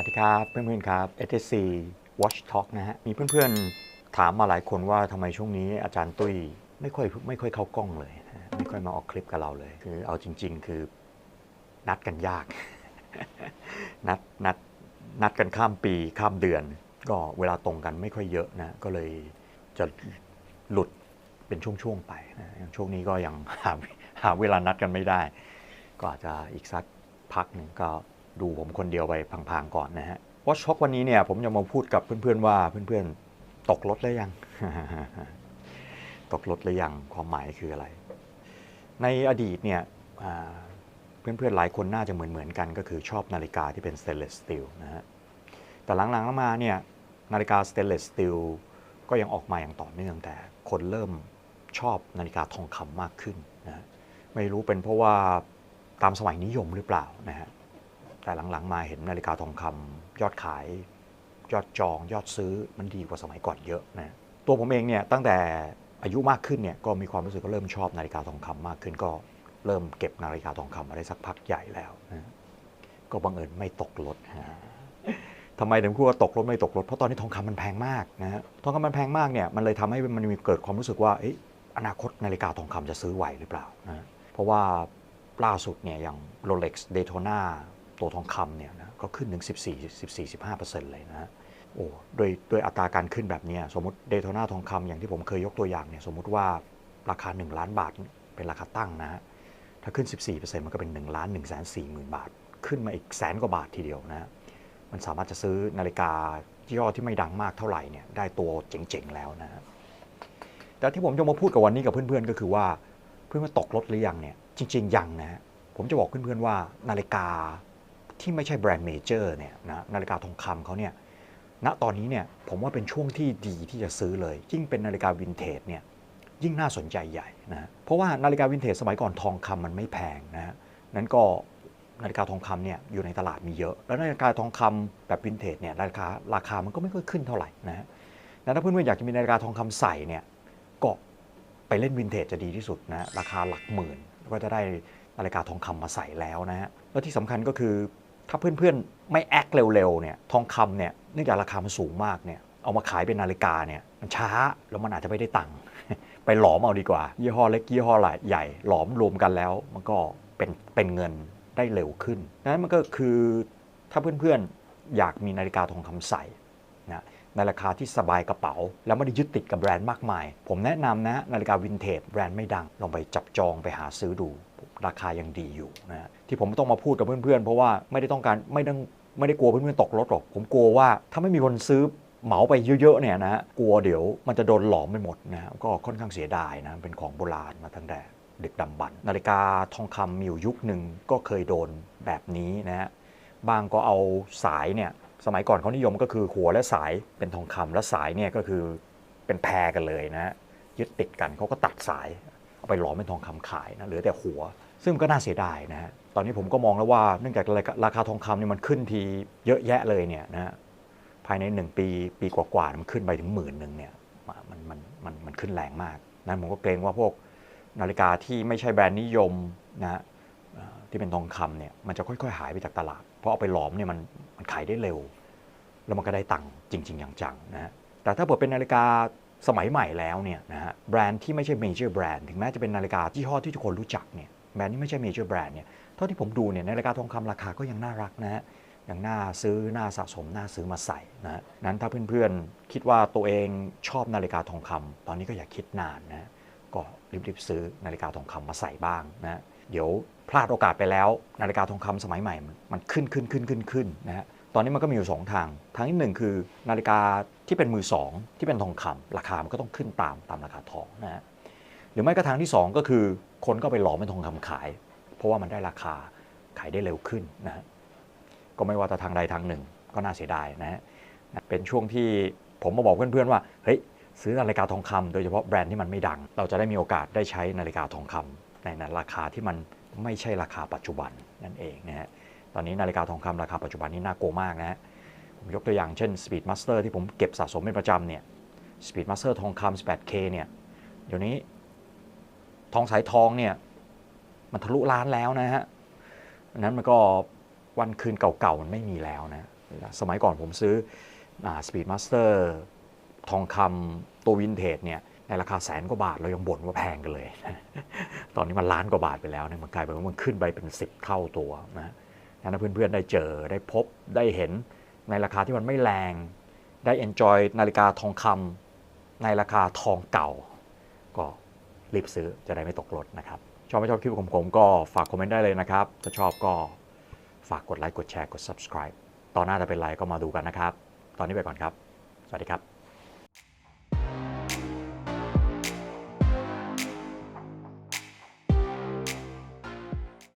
สวัสดีครับ เพื่อนๆครับ SSC Watch Talk นะฮะ มีเพื่อนๆ ถามมาหลายคนว่าทำไมช่วงนี้อาจารย์ตุ้ยไม่ค่อยไม่ค่อยเข้ากล้องเลยนะไม่ค่อยมาออกคลิปกับเราเลย คือเอาจริง ๆ คือนัดกันยาก นัดนัดนัดกันข้ามปีข้ามเดือน ก็เวลาตรงกันไม่ค่อยเยอะนะ ก็เลยจะหลุดเป็นช่วงๆไปนะอย่างช่วงนี้ก็ยังหาหาเวลานัดกันไม่ได้ ก็อาจจะอีกสักพักหนึ่งก็ ดูผมคนเดียวไปพังๆก่อนนะฮะวอชช็อกวันนี้เนี่ยผมจะมาพูดกับเพื่อนๆว่าเพื่อนๆตกรถหรือยัง ตกรถหรือยังความหมายคืออะไร ในอดีตเนี่ยเพื่อนๆหลายคนน่าจะเหมือนๆกันก็คือชอบนาฬิกาที่เป็น stainless steel นะฮะแต่หลังๆมาเนี่ยนาฬิกา stainless steel ก็ยังออกมาอย่างต่อเนื่องแต่คนเริ่มชอบนาฬิกาทองคำมากขึ้นนะไม่รู้เป็นเพราะว่าตามสมัยนิยมหรือเปล่านะฮะ แต่หลังๆ มาเห็นนาฬิกาทองคำยอดขาย ยอดจอง ยอดซื้อมันดีกว่าสมัยก่อนเยอะนะตัวผมเองเนี่ยตั้งแต่อายุมากขึ้นเนี่ยก็มีความรู้สึกก็เริ่มชอบนาฬิกาทองคำมากขึ้นก็เริ่มเก็บนาฬิกาทองคำมาได้สักพักใหญ่แล้วนะก็บังเอิญไม่ตกรถฮะทำไมถึงพูดว่าตกรถไม่ตกรถเพราะตอนนี้ทองคำมันแพงมากนะฮะทองคำมันแพงมากเนี่ยมันเลยทำให้มันมีเกิดความรู้สึกว่าเอ๊ะอนาคตนาฬิกาทองคำจะซื้อไหวหรือเปล่านะเพราะว่าล่าสุดเนี่ยอย่าง Rolex Daytona ตัวทองคำเนี่ยนะก็ขึ้นถึง 14 14-15%เลยนะโอ้โดยโดยอัตราการขึ้นแบบนี้สมมติเดโทนาทองคำอย่างที่ผมเคยยกตัวอย่างเนี่ยสมมติว่าราคา 1 ล้านบาทเป็นราคาตั้งนะถ้าขึ้น 14%มันก็เป็น 1 ล้าน1แสน4หมื่นบาท ขึ้นมาอีกแสนกว่าบาททีเดียวนะมันสามารถจะซื้อนาฬิกาย่อที่ไม่ดังมากเท่าไหร่เนี่ยได้ตัวเจ๋งๆแล้วนะฮะแต่ที่ผมจะมาพูดกับวันนี้กับเพื่อนๆก็คือว่าเพื่อนมาตกรถหรือยังเนี่ยจริง ๆ ยังนะฮะผมจะบอกเพื่อนๆว่านาฬิกา ที่ไม่ใช่แบรนด์เมเจอร์เนี่ยนะนาฬิกาทองคำเขาเนี่ยณตอนนี้เนี่ยผมว่าเป็นช่วงที่ดีที่จะซื้อเลย ยิ่งเป็นนาฬิกาวินเทจเนี่ยยิ่งน่าสนใจใหญ่นะเพราะว่านาฬิกาวินเทจสมัยก่อนทองคำมันไม่แพงนะฮะนั้นก็นาฬิกาทองคำเนี่ยอยู่ในตลาดมีเยอะ แล้วนาฬิกาทองคำแบบวินเทจเนี่ยราคาราคามันก็ไม่ค่อยขึ้นเท่าไหร่นะฮะถ้าเพื่อนๆอยากจะมีนาฬิกาทองคำใส่เนี่ยก็ไปเล่นวินเทจจะดีที่สุดนะราคาหลักหมื่นก็จะได้นาฬิกาทองคำมาใส่แล้วนะฮะแล้วที่สำคัญก็คือ ถ้าเพื่อนๆ ไม่แอคเร็วๆเนี่ยทองคำเนี่ยเนื่องจากราคามันสูงมากเนี่ยเอามาขายเป็นนาฬิกาเนี่ยมันช้าแล้วมันอาจจะไม่ได้ตังค์ไปหลอมเอาดีกว่า ยี่ห้อเล็กยี่ห้อใหญ่หลอมรวมกันแล้ว มันก็เป็นเป็นเงินได้เร็วขึ้นนั้นมันก็คือถ้าเพื่อนๆ อยากมีนาฬิกาทองคำใส่นะในราคาที่สบายกระเป๋า แล้วไม่ได้ยึดติดกับแบรนด์มากมาย ผมแนะนำนะนาฬิกาวินเทจแบรนด์ไม่ดังลองไปจับจองไปหาซื้อดู ราคายังดีอยู่นะที่ผมต้องมาพูดกับเพื่อนๆ เพราะว่าไม่ได้ต้องการไม่ต้องไม่ได้กลัวเพื่อนๆตกรถหรอก ผมกลัวว่าถ้าไม่มีคนซื้อเหมาไปเยอะๆเนี่ยนะกลัวเดี๋ยวมันจะโดนหลอมไปหมดนะก็ค่อนข้างเสียดายนะเป็นของโบราณมาตั้งแต่ดึกดำบรรนาฬิกาทองคำมีอยู่ยุคหนึ่งก็เคยโดนแบบนี้นะฮะบางก็เอาสายเนี่ยสมัยก่อนเขานิยมก็คือหัวและสายเป็นทองคำและสายเนี่ยก็คือเป็นแพรกันเลยนะฮะยึดติดกันเขาก็ตัดสาย เอาไปหลอมเป็นทองคำขายนะเหลือแต่หัว ซึ่งก็น่าเสียดายนะฮะตอนนี้ผมก็มองแล้วว่าเนื่องจากราคาทองคำเนี่ยมันขึ้นทีเยอะแยะเลยเนี่ยนะฮะภายใน 1 ปีปีกว่าๆมันขึ้นไปถึงหมื่นหนึ่งเนี่ยมันมันมันมันขึ้นแรงมากนั้นผมก็เกรงว่าพวกนาฬิกาที่ไม่ใช่แบรนด์นิยมนะฮะที่เป็นทองคำเนี่ยมันจะค่อยๆ หายไปจากตลาด เพราะเอาไปหลอมเนี่ยมันมันขายได้เร็ว แล้วมันก็ได้ตังค์จริง ๆ อย่างจังนะฮะแต่ถ้าเกิดเป็นนาฬิกาสมัยใหม่แล้วเนี่ยนะฮะแบรนด์ที่ไม่ใช่เมเจอร์แบรนด์ถึงแม้จะเป็นนาฬิกายี่ห้อที่ทุกคนรู้จักเนี่ย แบรนด์ที่ไม่ใช่เมเจอร์แบรนด์เนี่ยเท่าที่ผมดูเนี่ยนาฬิกาทองคำราคาก็ยังน่ารักนะฮะยังน่าซื้อน่าสะสมน่าซื้อมาใส่นะฮะนั้นถ้าเพื่อนๆคิดว่าตัวเองชอบนาฬิกาทองคำตอนนี้ก็อย่าคิดนานนะฮะก็รีบๆซื้อนาฬิกาทองคำมาใส่บ้างนะฮะเดี๋ยวพลาดโอกาสไปแล้ว นาฬิกาทองคำสมัยใหม่มันมันขึ้นขึ้นขึ้นขึ้นขึ้นนะฮะตอนนี้มันก็มีอยู่ 2 ทาง ทางที่หนึ่งคือนาฬิกาที่เป็นมือสองที่เป็นทองคำราคามันก็ต้องขึ้นตามตามราคาทองนะฮะ หรือไม่ก็ทางที่ 2 ก็คือคนก็ไปหลอมเป็นทองคำขาย เพราะว่ามันได้ราคาขายได้เร็วขึ้นนะฮะก็ไม่ว่าจะทางใดทางหนึ่งก็น่าเสียดายนะฮะเป็นช่วงที่ผมมาบอกเพื่อนๆว่าเฮ้ยซื้อนาฬิกาทองคำโดยเฉพาะแบรนด์ที่มันไม่ดัง เราจะได้มีโอกาสได้ใช้นาฬิกาทองคำในราคาที่มันไม่ใช่ราคาปัจจุบันนั่นเองนะฮะตอนนี้นาฬิกาทองคำราคาปัจจุบันนี้น่ากลัวมากนะฮะผมยกตัวอย่างเช่น Speed Master ที่ผมเก็บสะสมเป็นประจำเนี่ย Speed Master ทองคำ 18K เนี่ยเดี๋ยวนี้ ทองสายทองเนี่ยมันทะลุล้านแล้วนะฮะอันนั้นมันก็วันคืนเก่าๆมันไม่มีแล้วนะ สมัยก่อนผมซื้อสปีดมาสเตอร์ทองคำตัววินเทจเนี่ยในราคาแสนกว่าบาทเรายังบ่นว่าแพงกันเลย ตอนนี้มันล้านกว่าบาทไปแล้วเนี่ยมันกลายเป็นว่ามันขึ้นไปเป็น 10 เท่าตัวนะถ้าเพื่อนๆได้เจอได้พบได้เห็นในราคาที่มันไม่แรง ได้ enjoy นาฬิกาทองคำในราคาทองเก่า ก็ รีบซื้อจะได้ไม่ตกรถนะครับ ชอบไม่ชอบคลิปของผมก็ฝากคอมเมนต์ได้เลยนะครับ ถ้าชอบก็ฝากกดไลค์กดแชร์กด subscribe ตอนหน้าจะเป็นไรก็มาดูกันนะครับ ตอนนี้ไปก่อนครับ สวัสดีครับ